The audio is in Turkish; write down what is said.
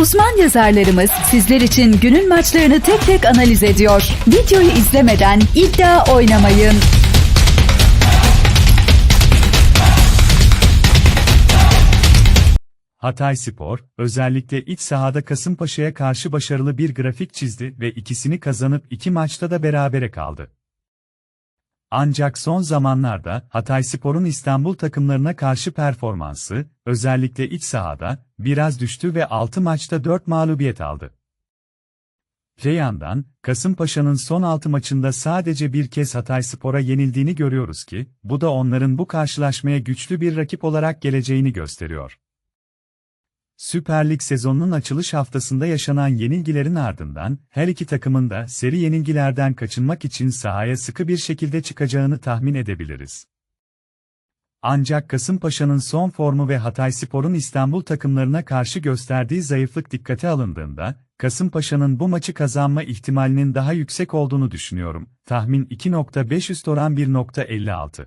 Uzman yazarlarımız sizler için günün maçlarını tek tek analiz ediyor. Videoyu izlemeden iddia oynamayın. Hatay Spor, özellikle iç sahada Kasımpaşa'ya karşı başarılı bir grafik çizdi ve ikisini kazanıp iki maçta da berabere kaldı. Ancak son zamanlarda Hatay Spor'un İstanbul takımlarına karşı performansı, özellikle iç sahada, biraz düştü ve 6 maçta 4 mağlubiyet aldı. Öte yandan, Kasımpaşa'nın son 6 maçında sadece bir kez Hatay Spor'a yenildiğini görüyoruz ki, bu da onların bu karşılaşmaya güçlü bir rakip olarak geleceğini gösteriyor. Süper Lig sezonunun açılış haftasında yaşanan yenilgilerin ardından her iki takımın da seri yenilgilerden kaçınmak için sahaya sıkı bir şekilde çıkacağını tahmin edebiliriz. Ancak Kasımpaşa'nın son formu ve Hatayspor'un İstanbul takımlarına karşı gösterdiği zayıflık dikkate alındığında, Kasımpaşa'nın bu maçı kazanma ihtimalinin daha yüksek olduğunu düşünüyorum. Tahmin 2.5 üst oran 1.56.